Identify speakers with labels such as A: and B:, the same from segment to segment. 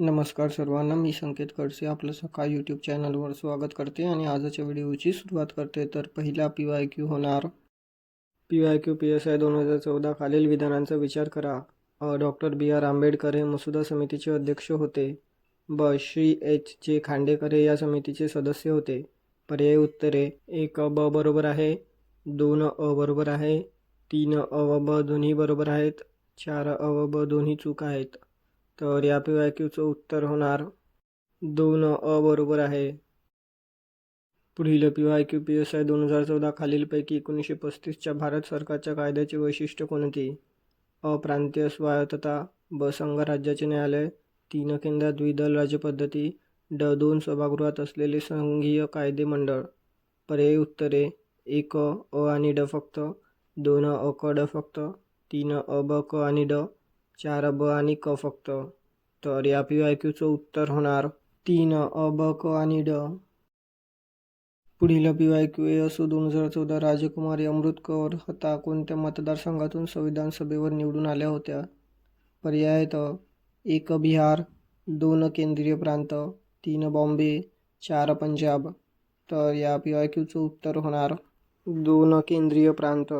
A: नमस्कार सर्वांना मी संकेत कडसे आपलं सकाळ यूट्यूब चॅनलवर स्वागत करते आणि आजच्या व्हिडिओची सुरुवात करते. तर पहिला पी वाय क्यू होणार. P Y Q P S I दोन हजार चौदा खालील विधानांचा विचार करा. अ डॉक्टर बी आर आंबेडकर हे मसुदा समितीचे अध्यक्ष होते. ब श्री एच जे खांडेकर हे या समितीचे सदस्य होते. पर्याय उत्तरे. एक ब बरोबर आहे. दोन अ बरोबर आहे. तीन अ व ब दोन्ही बरोबर आहेत. चार अ व ब दोन्ही चूक आहेत. तर या पी वाय क्यूचं उत्तर होणार दोन अ बरोबर आहे. पुढील P Y Q P S I दोन हजार चौदा खालीलपैकी एकोणीसशे पस्तीसच्या भारत सरकारच्या कायद्याचे वैशिष्ट्य कोणती? अ. प्रांतीय स्वायत्तता ब. संघ राज्याचे न्यायालय तीन केंद्रात द्विदल राज्यपद्धती ड. दोन सभागृहात असलेले संघीय कायदे मंडळ. पर्यायी उत्तरे एक अ आणि ड फक्त दोन अ क ड फक्त तीन अ ब क आणि ड चार ब आणि क फक्त. तर या पी वाय क्यूचं उत्तर होणार तीन अ ब क आणि ड. पुढील पी वाय क्यू ए असो दोन हजार चौदा राजकुमारी अमृत कौर हता कोणत्या मतदारसंघातून संविधान सभेवर निवडून आल्या होत्या? पर्याय एक बिहार दोन केंद्रीय प्रांत तीन बॉम्बे चार पंजाब. तर या पी वाय क्यूचं उत्तर होणार दोन केंद्रीय प्रांत.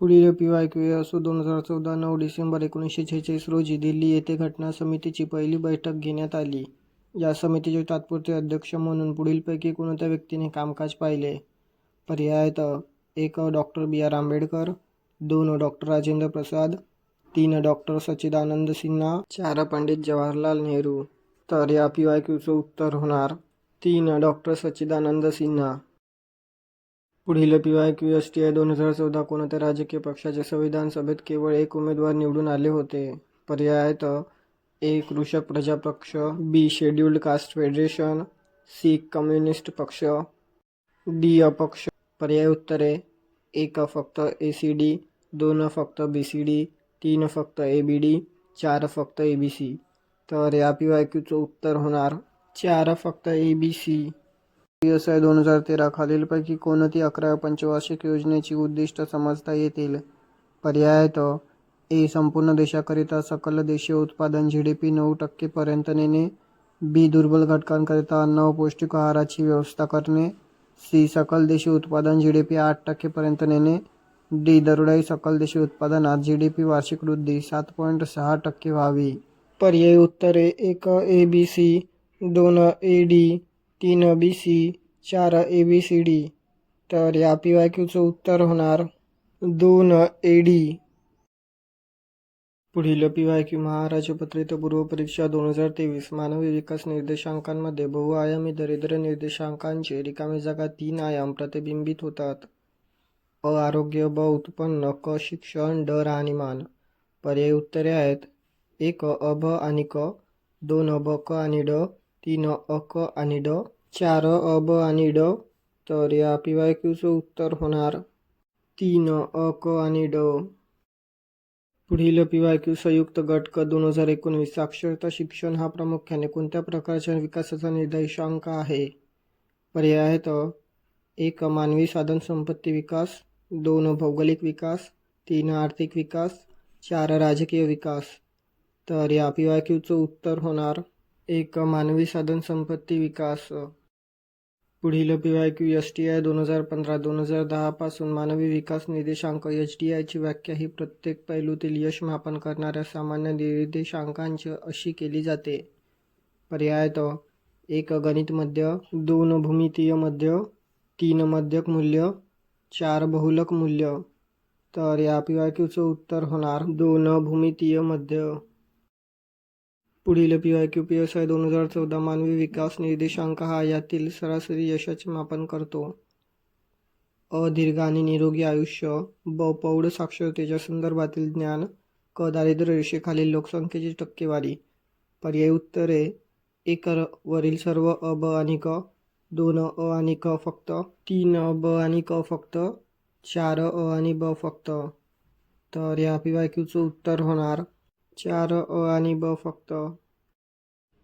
A: पुढील पी वाय क्यू ए असो दोन हजार चौदा नऊ डिसेंबर एकोणीसशे छेचाळीस रोजी दिल्ली येथे घटना समितीची पहिली बैठक घेण्यात आली. या समितीचे तात्पुरते अध्यक्ष म्हणून पुढीलपैकी कोणत्या व्यक्तीने कामकाज पाहिले? पर्याय एक डॉक्टर बी. आर. आंबेडकर. दोन डॉक्टर राजेंद्र प्रसाद. तीन डॉक्टर सच्चिदानंद सिन्हा. चार पंडित जवाहरलाल नेहरू. तर या पी वाय क्यूचं उत्तर होणार. तीन डॉक्टर सच्चिदानंद सिन्हा. पुढील P Y Q S T I दोन हजार चौदा कोणत्या राजकीय पक्षाच्या संविधान सभेत केवळ एक उमेदवार निवडून आले होते? पर्याय आहेत ए. कृषक प्रजा पक्ष B. Scheduled caste federation C. Communist पक्ष डी. अपक्ष. पर्याय उत्तरे एक फक्त ए सी डी दोन फक्त बी सी डी तीन फक्त ए बी डी चार फक्त ए बी सी. तर या पी वाय क्यूचं उत्तर होणार चार फक्त A B C. P S I दोन हजार तेरा खालीलपैकी कोणती अकरा पंचवार्षिक योजनेची उद्दिष्ट समजता येतील? पर्याय आहेत ए. संपूर्ण देशाकरिता सकल देशीय उत्पादन जी डी पी नऊ टक्केपर्यंत नेणे. बी. दुर्बल घटकांकरिता अन्न व पौष्टिक आहाराची व्यवस्था करणे. सी. सकल देशी उत्पादन जी डी पी आठ टक्केपर्यंत नेणे. डी. दरडोई सकल देशी उत्पादनात जी डी पी वार्षिक वृद्धी सात पॉईंट सहा टक्के व्हावी. पर्यायी उत्तरे एक ए बी सी दोन ए डी तीन बी सी चार ए बी सी डी तर या पी वाय क्यूचं उत्तर होणार दोन ए डी पुढील पी वाय क्यू महाराष्ट्र पत्रित पूर्व परीक्षा दोन हजार तेवीस. मानवी विकास निर्देशांकांमध्ये बहुआयामी दरिद्र निर्देशांकांचे रिकामी जागा तीन आयाम प्रतिबिंबित होतात. अ आरोग्य ब उत्पन्न क शिक्षण ड राहणीमान पर्यायी उत्तरे आहेत. एक अ आणि क. दोन अभ ब क आणि ड. तीन अ क आणि ड चार अब आणि ड तर या पी वाय क्यूचं उत्तर होणार तीन अ क आणि ड. पुढील पी वाय क्यू संयुक्त गट क दोन हजार एकोणवीस साक्षरता शिक्षण हा प्रामुख्याने कोणत्या प्रकारच्या विकासाचा निर्देशांक आहे? पर्याय आहेत. एक मानवी साधन संपत्ती विकास. दोन भौगोलिक विकास. तीन आर्थिक विकास. चार राजकीय विकास. तर या पी वाय क्यूचं उत्तर होणार एक मानवी साधन संपत्ती विकास. पुढील P Y Q S T I दोन हजार पंधरा दोन हजार दहापासून मानवी विकास निर्देशांक एच डी आयची व्याख्या ही प्रत्येक पैलूतील यश मापन करणाऱ्या सामान्य निर्देशांकांची अशी केली जाते. पर्यायत एक गणित मध्य दोन भूमितीय मध्य तीन मध्यक मूल्य चार बहुलक मूल्य. तर या पी वाय क्यूचं उत्तर होणार दोन भूमितीय मध्य. पुढील P Y Q P S I दोन हजार चौदा मानवी विकास निर्देशांक हा यातील सरासरी यशाचे मापन करतो. अ. दीर्घ आणि निरोगी आयुष्य ब. पौढ साक्षरतेच्या संदर्भातील ज्ञान क. दारिद्र्य रेषेखालील लोकसंख्येची टक्केवारी. पर्यायी उत्तरे एक वरील सर्व अ ब आणि क दोन अ आणि क फक्त तीन अ ब आणि क फक्त चार अ आणि ब फक्त. तर या पी वाय क्यूचं उत्तर होणार चार अ आणि ब फक्त.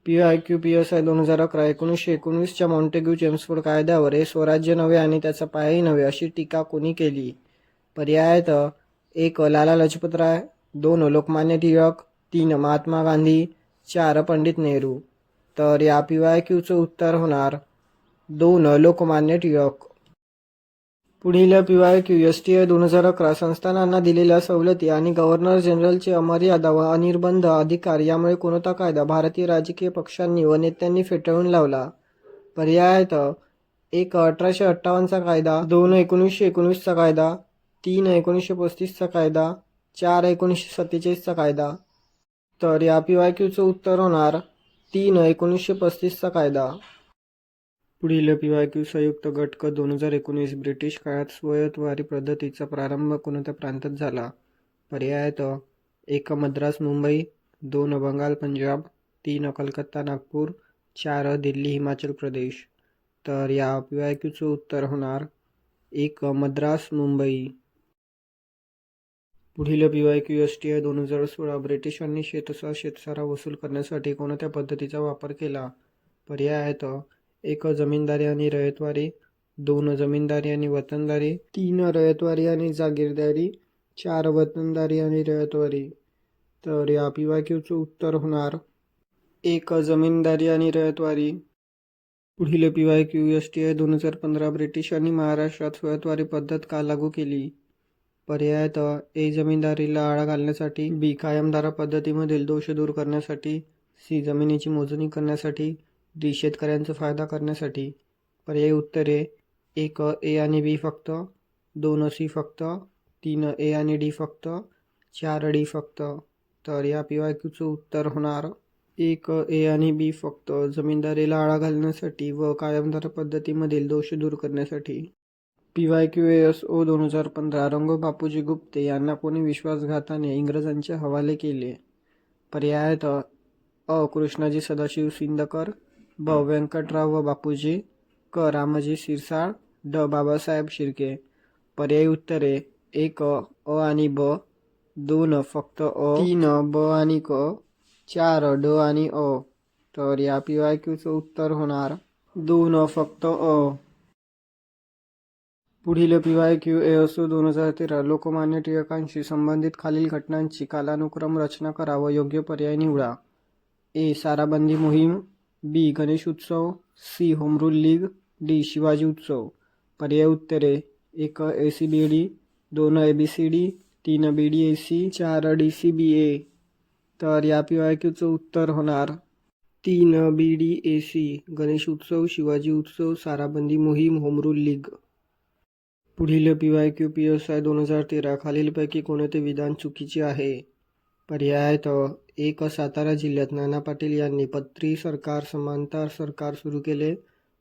A: P I Q P S I दोन हजार अकरा एकोणीसशे एकोणीसच्या मॉन्टेग्यू चेम्सफोर्ड कायद्यावर हे स्वराज्य नव्हे आणि त्याचा पायही नव्हे अशी टीका कोणी केली? पर्याय आहेत एक लाला लजपतराय. दोन लोकमान्य टिळक. तीन महात्मा गांधी. चार पंडित नेहरू. तर या पी वाय क्यूचं उत्तर होणार दोन लोकमान्य टिळक. पुढील P Y Q S T I दोन हजार अकरा संस्थानांना दिलेल्या सवलती आणि गव्हर्नर जनरलचे अमर्यादा व अनिर्बंध अधिकार यामुळे कोणता कायदा भारतीय राजकीय पक्षांनी व नेत्यांनी फेटाळून लावला? पर्यायात एक अठराशे अठ्ठावन्नचा कायदा. दोन एकोणीसशे एकोणीसचा कायदा. तीन एकोणीसशे पस्तीसचा कायदा. चार एकोणीसशे सत्तेचाळीसचा कायदा. तर या पी वाय क्यूचं उत्तर होणार तीन एकोणीसशे पस्तीसचा कायदा. पुढील पी क्यू संयुक्त गट क दोन हजार एकोणीस ब्रिटिश काळात स्वयंवारी पद्धतीचा प्रारंभ कोणत्या प्रांतात झाला? पर्यायात एक मद्रास मुंबई दोन बंगाल पंजाब तीन कलकत्ता नागपूर चार दिल्ली हिमाचल प्रदेश. तर या पी वाय क्यूचं उत्तर होणार एक मद्रास मुंबई. पुढील P Q S T I दोन हजार सोळा ब्रिटिशांनी शेतसा शेतसारा वसूल करण्यासाठी कोणत्या पद्धतीचा वापर केला? पर्याय आहेत एक जमीनदारी आणि रयतवारी दोन जमीनदारी आणि वतनदारी तीन रयतवारी आणि जागीरदारी चार वतनदारी आणि रयतवारी तर या पी वाय क्यूचं उत्तर होणार एक जमीनदारी आणि रयतवारी पुढील P Y Q S T I दोन हजार पंधरा ब्रिटिशांनी महाराष्ट्रात स्वयंत्वारी पद्धत का लागू केली? पर्यायात ए जमीनदारीला आळा घालण्यासाठी बी कायमधारा पद्धतीमधील दोष दूर करण्यासाठी सी जमिनीची मोजणी करण्यासाठी डी शेतकऱ्यांचा फायदा करण्यासाठी. पर्यायी उत्तरे. एक ए आणि बी फक्त. दोन सी फक्त. तीन ए आणि डी फक्त. चार डी फक्त. तर या पी वाय क्यूचं उत्तर होणार. एक ए आणि बी फक्त. जमीनदारीला आळा घालण्यासाठी व कायमदार पद्धतीमधील दोष दूर करण्यासाठी. P Y Q S O दोन हजार पंधरा. रंगो बापूजी गुप्ते यांना कोणी विश्वासघाताने इंग्रजांचे हवाले केले? पर्यायात अ. कृष्णाजी सदाशिव सिंदकर ब व्यंकटराव व बापूजी क. रामजी सिरसाळ ड. बाबासाहेब शिर्के. पर्यायी उत्तरे एक अ आणि ब. दोन फक्त अ तीन ब आणि क चार ड आणि अ. तर या पी वाय क्यूचं उत्तर होणार दोन फक्त अ. पुढील पी वाय क्यू ए असो दोन हजार तेरा लोकमान्य टिळकांशी संबंधित खालील घटनांची कालानुक्रम रचना करा व योग्य पर्याय निवडा. ए. साराबंदी मोहीम B. Ganesh Utsav C. Home rule league D. Shivaji Utsav. पर्याय उत्तरे. एक ए सी बी डी दोन ए बी सी डी तीन बी डी ए सी चार डी सी बी ए तर या पी वाय क्यूचं उत्तर होणार. तीन B D A C Ganesh Utsav Shivaji Utsav साराबंदी मोहीम होमरूल लीग. पुढील P Y Q P S I दोन हजार तेरा खालीलपैकी कोणते विधान चुकीचे आहे? पर्यायात एक सातारा जिल्ह्यात नाना पाटील यांनी पत्री सरकार समांतर सरकार सुरू केले.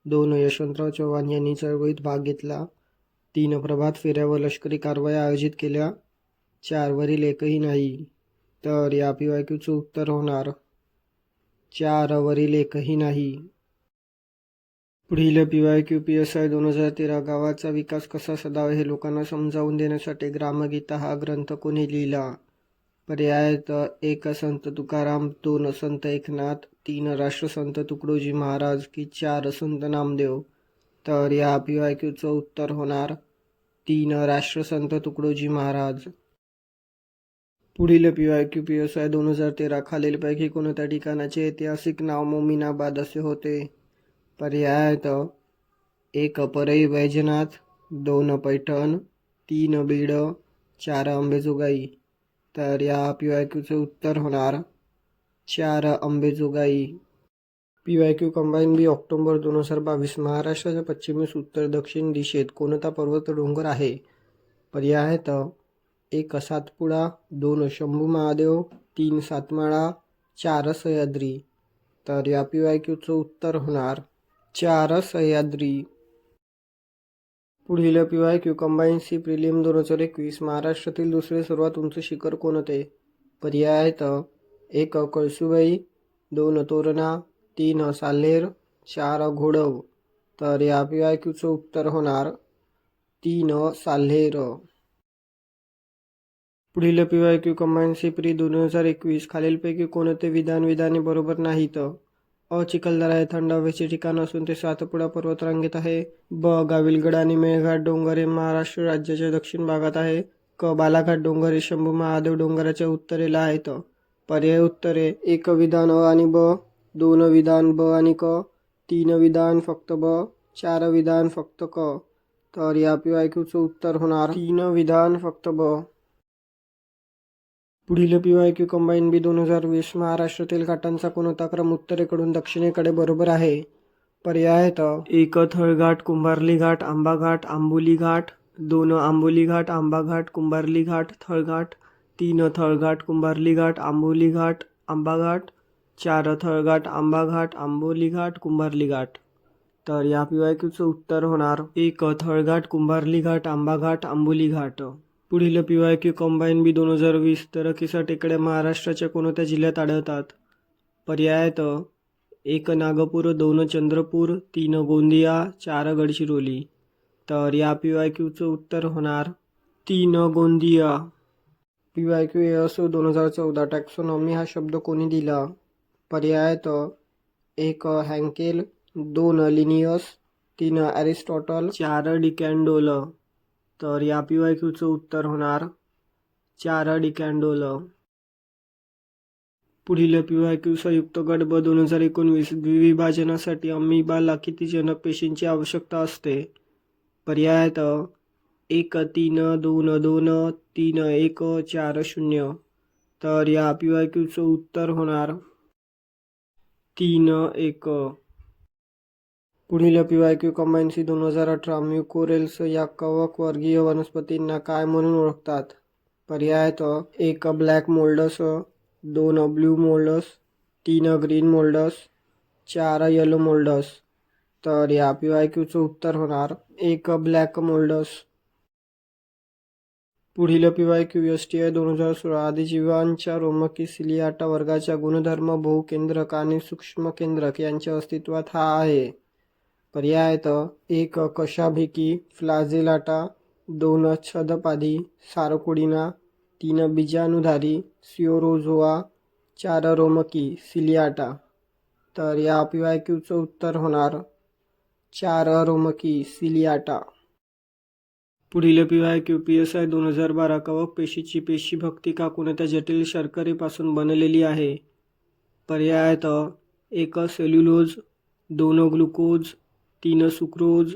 A: दोन यशवंतराव चव्हाण यांनी चळवळीत भाग घेतला. तीन प्रभात फेऱ्या व लष्करी कारवाया आयोजित केल्या. चारवरील एकही नाही. तर या पी वाय क्यूचं उत्तर होणार. चारवरील एकही नाही. पुढील P Y Q P S I दोन हजार तेरा गावाचा विकास कसा सदावा हे लोकांना समजावून देण्यासाठी ग्रामगीता हा ग्रंथ कोणी लिहिला? पर्यायत एक संत तुकाराम दोन संत एकनाथ तीन राष्ट्रसंत तुकडोजी महाराज की चार संत नामदेव. तर या पी वाय क्यूचं उत्तर होणार तीन राष्ट्रसंत तुकडोजी महाराज. पुढील P Y Q P S I दोन हजार तेरा खालीलपैकी कोणत्या ठिकाणाचे ऐतिहासिक नाव मोमिनाबाद असे होते? पर्यायत एक परई वैजनाथ दोन पैठण तीन बीड चार अंबेजोगाई तर या पी वाय क्यूचं उत्तर होणार चार Ambejogai P Y Q combine B October दोन हजार बावीस. महाराष्ट्राच्या पश्चिमेस उत्तर दक्षिण दिशेत कोणता पर्वत डोंगर आहे? पर्यायात एक सातपुडा दोन शंभू महादेव तीन सातमाळा चार सह्याद्री. तर या पी वाय क्यूचं उत्तर होणार चार सह्याद्री. पुढील P Y Q combine C prelim दोन हजार एकवीस महाराष्ट्रातील दुसरे सर्वात उंच शिखर कोणते? पर्याय आहेत एक कळसुबाई दोन तोरणा तीन साल्हेर चार घोडव. तर या पी वाय क्यूचं उत्तर होणार तीन साल्हेर. पुढील P Y Q combine C pre दोन हजार एकवीस खालीलपैकी कोणते विधान विधाने बरोबर नाहीत? चिखलदरा हे थंड हवेचे ठिकाण असून ते सातपुडा पर्वतरांगेत आहे. ब. गाविलगड आणि मेळघाट डोंगर हे महाराष्ट्र राज्याच्या दक्षिण भागात आहे. क. बालाघाट डोंगर हे शंभू महादेव डोंगराच्या उत्तरेला आहेत. पर्याय उत्तरे एक विधान अ आणि ब दोन विधान ब आणि क तीन विधान फक्त ब चार विधान फक्त क. तर या पी क्यूचं उत्तर होणार. तीन विधान फक्त ब. पुढील पी क्यू कंबाईन बी दोन हजार वीस महाराष्ट्रातील घाटांचा कोणता क्रम उत्तरेकडून दक्षिणेकडे बरोबर आहे. पर्याय आहेत. एक थळघाट कुंभारली घाट आंबा घाट आंबोली घाट दोन आंबोली घाट आंबा घाट कुंभारली घाट थळघाट तीन थळघाट कुंभारली घाट आंबोली घाट आंबा घाट चार थळघाट आंबा घाट आंबोली घाट कुंभारली घाट. तर या पी वाय क्यूचं उत्तर होणार एक थळघाट कुंभारली घाट आंबा घाट आंबोली घाट. पुढील P Y Q combine B दोन हजार वीस तरकीसा टेकड्या महाराष्ट्राच्या कोणत्या जिल्ह्यात आढळतात? पर्यायत एक नागपूर दोन चंद्रपूर तीन गोंदिया चार गडचिरोली. तर या पी वाय क्यूचं उत्तर होणार तीन Gondia. P Y Q A असो दोन हजार चौदा टॅक्सोनॉमी हा शब्द कोणी दिला? पर्यायत एक हँकेल दोन लिनियस तीन ॲरिस्टॉटल चार डिकॅन्डोल. तर या पी वाय क्यूचं उत्तर होणार चार डिकॅन्डोल पुढील पी वाय क्यू संयुक्त गट ब दोन हजार एकोणवीस द्विविभाजनासाठी अमिबाला किती जनक पेशींची आवश्यकता असते? पर्यायात एक तीन दोन दोन तीन एक चार शून्य. तर या पी वाय क्यूचं उत्तर होणार तीन एक. पुढील पी वाय क्यू कंबाईन दोन हजार अठरा म्युकोरेल्स या कवक वर्गीय वनस्पतींना काय म्हणून ओळखतात? पर्याय एक ब्लॅक मोल्डस. दोन ब्ल्यू मोल्डस. तीन ग्रीन मोल्डस. चार येलो मोल्डस. तर या पी वाय क्यूचं उत्तर होणार एक ब्लॅक मोल्डस. पुढील P Y Q S T I दोन हजार सोळा आदिजीवांच्या रोमकी सिलियाटा वर्गाच्या गुणधर्म बहुकेंद्रक आणि सूक्ष्म केंद्रक यांच्या अस्तित्वात हा आहे. पर्यायत एक कशाभिकी फ्लाझेलाटा दोन छदपादी सारकोडिना तीन बीजाणुधारी सिओरोझोआ चार रोमकी सिलियाटा. तर या पी वाय क्यूचं उत्तर होणार चार रोमकी सिलियाटा. पुढील P Y Q P S I दोन हजार बारा कवक पेशीची पेशी भक्तिका कोणत्या जटिल शर्करेपासून बनलेली आहे. पर्याय एक सेल्युलोज दोन ग्लुकोज तीन सुक्रोज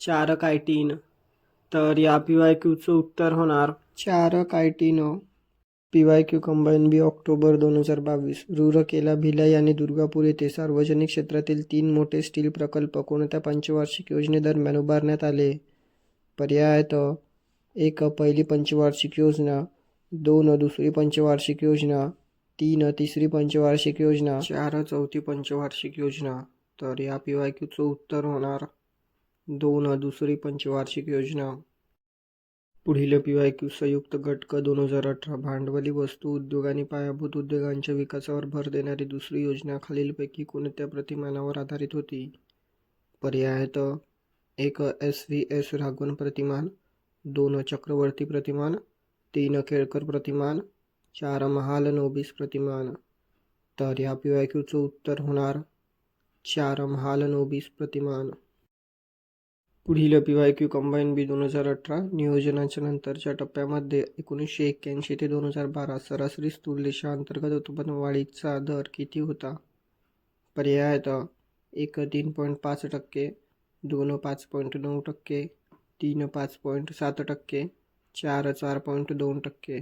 A: चार कायटीन तर या पी वाय क्यूचं उत्तर होणार चार chitin P Y Q combine B October दोन हजार बावीस. रूरकेला भिलाई आणि दुर्गापूर येथे सार्वजनिक क्षेत्रातील तीन मोठे स्टील प्रकल्प कोणत्या पंचवार्षिक योजनेदरम्यान उभारण्यात आले? पर्याय एक पहिली पंचवार्षिक योजना दोन दुसरी पंचवार्षिक योजना तीन तिसरी पंचवार्षिक योजना चार चौथी पंचवार्षिक योजना. तर या पी वाय क्यूचं उत्तर होणार दोन दुसरी पंचवार्षिक योजना. पुढील पी वाय क्यू संयुक्त घटक दोन हजार अठरा भांडवली वस्तू उद्योग आणि पायाभूत उद्योगांच्या विकासावर भर देणारी दुसरी योजना खालीलपैकी कोणत्या प्रतिमानावर आधारित होती? पर्याय आहेत एक एस व्ही एस राघवन प्रतिमान दोन चक्रवर्ती प्रतिमान तीन केळकर प्रतिमान चार महाल नोबिस प्रतिमान. तर या पी वाय क्यूचं उत्तर होणार चार महाल नोबीस प्रतिमान. पुढील P Y Q combine B दोन हजार अठरा नियोजनाच्या नंतरच्या टप्प्यामध्ये एकोणीसशे एक्क्याऐंशी ते दोन हजार बारा सरासरी स्थूल देशांतर्गत उत्पन्न वाढीचा दर किती होता? पर्याय आहेत एक तीन पॉईंट पाच टक्के दोन पाच पॉईंट नऊ टक्के तीन पाच पॉईंट सात टक्के चार चार पॉईंट दोन टक्के.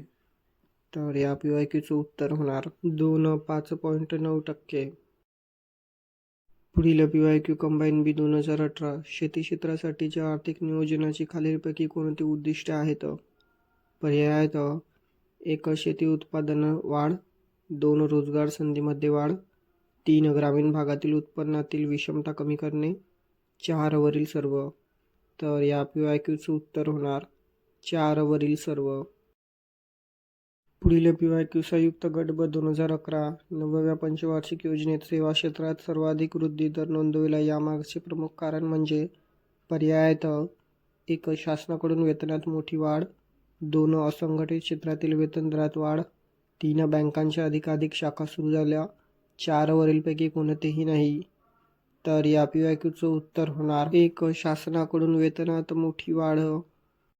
A: तर या पी वाय क्यूचं उत्तर होणार दोन पाच पॉईंट नऊ टक्के. पुढील P Y Q combine B दोन हजार अठरा शेती क्षेत्रासाठीच्या आर्थिक नियोजनाची खालीलपैकी कोणती उद्दिष्ट आहेत? पर्याय आहेत. एक शेती उत्पादन वाढ. दोन रोजगार संधीमध्ये वाढ. तीन ग्रामीण भागातील उत्पन्नातील विषमता कमी करणे. चारवरील सर्व. तर या पी वाय क्यूचं उत्तर होणार चारवरील सर्व. पुढील पी वाय क्यू संयुक्त गट ब दोन हजार अकरा. नवव्या पंचवार्षिक योजनेत सेवा क्षेत्रात सर्वाधिक वृद्धी दर नोंदविला. यामागचे प्रमुख कारण म्हणजे पर्यायात एक शासनाकडून वेतनात मोठी वाढ दोन असंघटित क्षेत्रातील वेतन दरात वाढ तीन बँकांच्या अधिकाधिक शाखा सुरू झाल्या चार वरीलपैकी कोणतेही नाही. तर या पी वाय क्यूचं उत्तर होणार. एक शासनाकडून वेतनात मोठी वाढ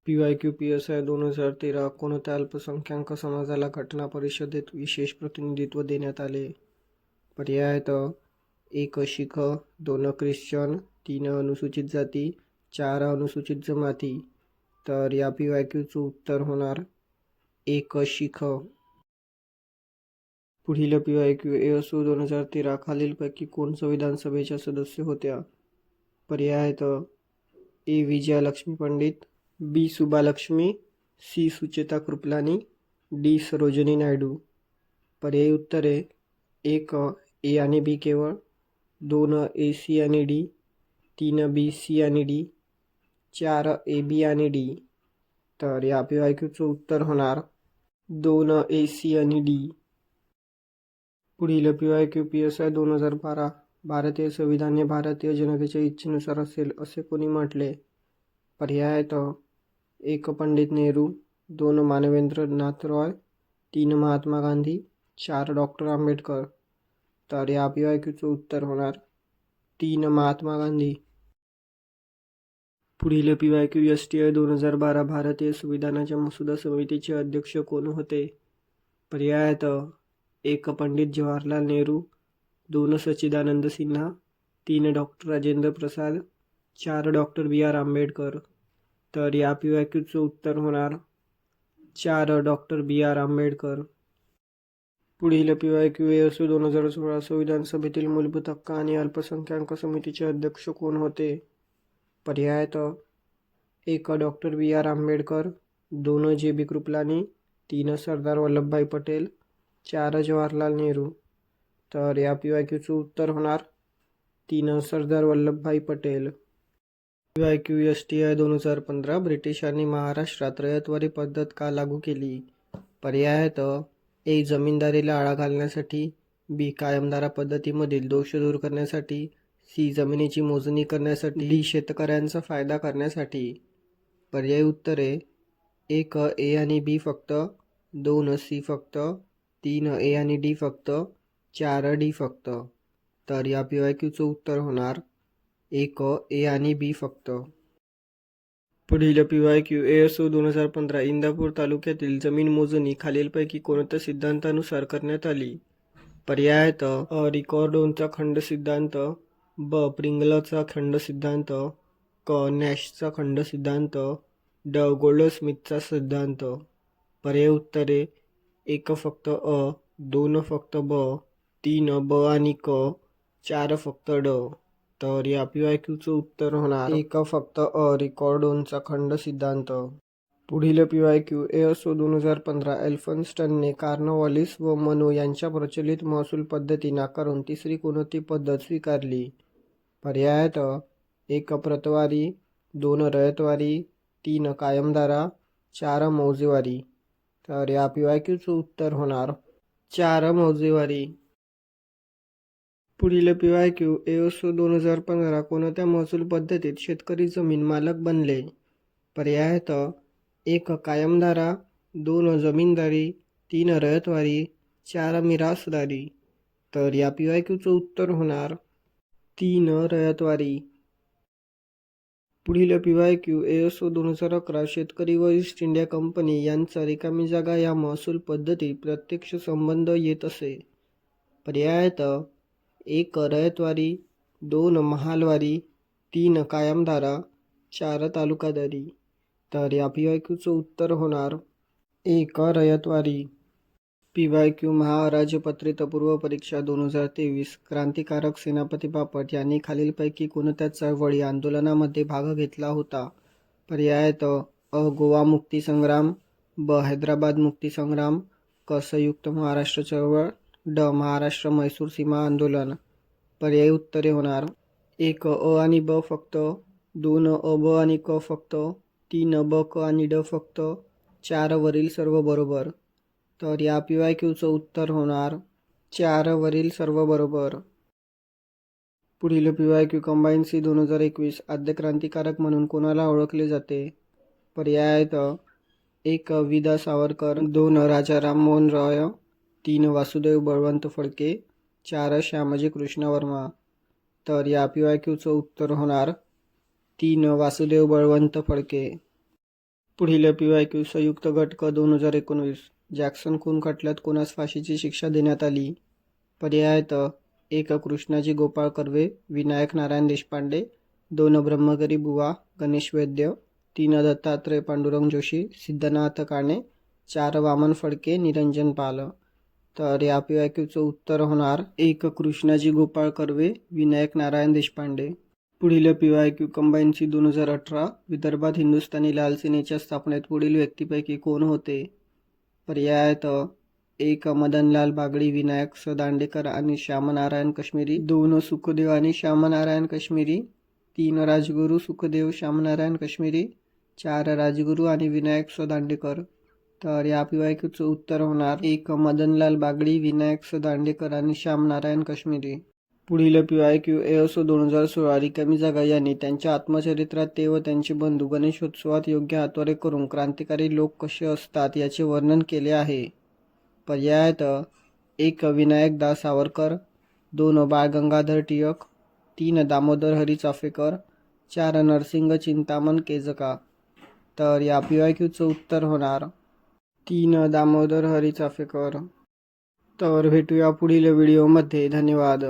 A: P Y Q P S I दोन हजार तेरा कोणत्या अल्पसंख्याक समाजाला घटना परिषदेत विशेष प्रतिनिधित्व देण्यात आले. पर्याय आहेत एक शिख दोन ख्रिश्चन तीन अनुसूचित जाती चार अनुसूचित जमाती. तर या पी वाय क्यूचं उत्तर होणार एक शिख. पुढील पी वाय क्यू ए असो दोन हजार तेरा खालीलपैकी कोण संविधान सभेच्या सदस्य होत्या? पर्याय आहेत A. Vijayalakshmi Pandit B Subbalakshmi C Sucheta Kripalani D Sarojini Naidu. पर्यायी उत्तरे एक ए आणि बी केवळ दोन ए सी आणि डी तीन बी सी आणि डी चार ए बी आणि डी. तर या पी वाय क्यूचं उत्तर होणार दोन ए सी आणि डी. पुढील P Y Q P S I दोन हजार बारा. भारतीय संविधान हे भारतीय जनतेच्या इच्छेनुसार असेल असे कोणी म्हटले? पर्याय एक पंडित नेहरू दोन मानवेंद्र नाथ रॉय तीन महात्मा गांधी चार डॉक्टर आंबेडकर. तर या उत्तर होणार तीन महात्मा गांधी. पुढील P Y Q S T I दोन हजार बारा भारतीय संविधानाच्या मसुदा समितीचे अध्यक्ष कोण होते? पर्यायात एक पंडित जवाहरलाल नेहरू दोन सच्चिदानंद सिन्हा तीन डॉक्टर राजेंद्र प्रसाद चार डॉक्टर बी आर आंबेडकर. तर या पी वाय क्यूचं उत्तर होणार चार डॉक्टर बी आर आंबेडकर. पुढील पी वाय क्यू ए असू दोन हजार सोळा संविधान सभेतील मूलभूत हक्क आणि अल्पसंख्याक समितीचे अध्यक्ष कोण होते? पर्याय तर एक डॉक्टर बी आर आंबेडकर दोन जे बी कृपलानी तीन सरदार वल्लभभाई पटेल चार जवाहरलाल नेहरू. तर या पी वाय क्यूचं उत्तर होणार तीन Sardar Vallabhbhai Patel. P Y Q S T I दोन हजार पंधरा ब्रिटिशांनी महाराष्ट्रात रयतवारी पद्धत का लागू केली? पर्याय ए जमीनदारीला आळा घालण्यासाठी बी कायमदारा पद्धतीमधील दोष दूर करण्यासाठी सी जमिनीची मोजणी करण्यासाठी डी शेतकऱ्यांचा फायदा करण्यासाठी. पर्यायी उत्तरे एक ए आणि बी फक्त दोन सी फक्त तीन ए आणि डी फक्त चार डी फक्त. तर या पी वाय क्यूचं उत्तर होणार एक ए आणि बी फक्त. पुढील P Y Q A S O दोन हजार पंधरा इंदापूर तालुक्यातील जमीन मोजणी खालीलपैकी कोणत्या सिद्धांतानुसार करण्यात आली? पर्याय अ रिकॉर्डोनचा खंड सिद्धांत ब प्रिंगलचा खंड सिद्धांत क नॅशचा खंड सिद्धांत ड गोल्डस्मिथचा सिद्धांत. पर्याय उत्तरे एक फक्त अ दोन फक्त ब तीन ब आणि क चार फक्त ड. तर या पी वाय क्यूचं उत्तर होणार. एक फक्त अ रिकॉर्डोनचा खंड सिद्धांत. पुढील पी वाय क्यू ए असो दोन हजार पंधरा एल्फन्स्टनने कार्नवॉलिस व मनो यांच्या प्रचलित महसूल पद्धती नाकारून तिसरी कोणती पद्धत स्वीकारली? पर्यायात एक प्रतवारी दोन रयतवारी तीन कायमदारा चार मौजेवारी. तर या पी वाय क्यूचं उत्तर होणार. चार मौजेवारी पुढील पी वाय क्यू एओसो दोन हजार पंधरा कोणत्या महसूल पद्धतीत शेतकरी जमीन मालक बनले? पर्याय एक कायमधारा दोन जमीनदारी तीन रयतवारी चार मिरासदारी. तर या पी वाय क्यूचं उत्तर होणार तीन रयतवारी पुढील पी वाय क्यू एएसओ दोन हजार अकरा शेतकरी व ईस्ट इंडिया कंपनी यांचा रिकामी जागा या महसूल पद्धतीत प्रत्यक्ष संबंध येत असे. पर्याय एक रयतवारी दोन महालवारी तीन कायमधारा चार तालुकादारी तर या पी वाय क्यूचं उत्तर होणार एक रयतवारी पी वाय क्यू महाराजपत्रित पूर्व परीक्षा दोन हजार तेवीस. क्रांतिकारक सेनापती बापट यांनी खालीलपैकी कोणत्या चळवळी आंदोलनामध्ये भाग घेतला होता? पर्यायत अ गोवा मुक्ती संग्राम ब हैदराबाद मुक्ती संग्राम क संयुक्त महाराष्ट्र चळवळ ड महाराष्ट्र मैसूर सीमा आंदोलन. पर्यायी उत्तरे होणार. एक अ आणि ब फक्त दोन अ ब आणि क फक्त तीन ब क आणि ड फक्त चार वरील सर्व बरोबर. तर या पी वाय क्यूचं उत्तर होणार चार वरील सर्व बरोबर. पुढील P Y Q combine C दोन हजार एकवीस आद्य क्रांतिकारक म्हणून कोणाला ओळखले जाते? पर्याय आहेत. एक विदा सावरकर दोन राजा राममोहन रॉय तीन वासुदेव बळवंत फडके चार श्यामजी कृष्ण वर्मा तर या पी वाय क्यूचं उत्तर होणार तीन वासुदेव बळवंत फडके. पुढील पी वाय क्यू संयुक्त घटक दोन हजार एकोणवीस. जॅक्सन खून खटल्यात कोणास फाशीची शिक्षा देण्यात आली? पर्यायात एक कृष्णाजी गोपाळ कर्वे विनायक नारायण देशपांडे दोन ब्रह्मगिरी बुवा गणेश वैद्य तीन दत्तात्रय पांडुरंग जोशी सिद्धनाथ काणे चार वामन फडके निरंजन पाल. तर या पी वाय क्यूचं उत्तर होणार एक कृष्णाजी गोपाळ कर्वे विनायक नारायण देशपांडे. पुढील पी वाय क्यू कंबाईनची दोन हजार अठरा विदर्भात हिंदुस्थानी लाल सेनेच्या स्थापनेत पुढील व्यक्तीपैकी कोण होते? पर्यायत एक मदनलाल बागडी विनायक स दांडेकर आणि श्यामनारायण काश्मीरी. दोन सुखदेव आणि श्यामनारायण काश्मीरी. तीन राजगुरू सुखदेव श्यामनारायण काश्मीरी. चार राजगुरू आणि विनायक स दांडेकर तर या पी वाय क्यूचं उत्तर होणार एक मदनलाल बागडी विनायक स दांडेकर आणि श्यामनारायण काश्मीरी. पुढील पी वाय क्यू एओसो दोन हजार सोळा रिकामी जागा यांनी त्यांच्या आत्मचरित्रात ते व त्यांचे बंधू गणेशोत्सवात योग्य हातवारे करून क्रांतिकारी लोक कसे असतात याचे वर्णन केले आहे. पर्यायात एक विनायक दास सावरकर दोन बाळ गंगाधर टिळक तीन दामोदर हरी चाफेकर चार नरसिंग चिंतामण केजका. तर या पी वाय क्यूचं उत्तर होणार तीन दामोदर हरी चाफेकर तर भेटूया पुढील व्हिडिओमध्ये. धन्यवाद.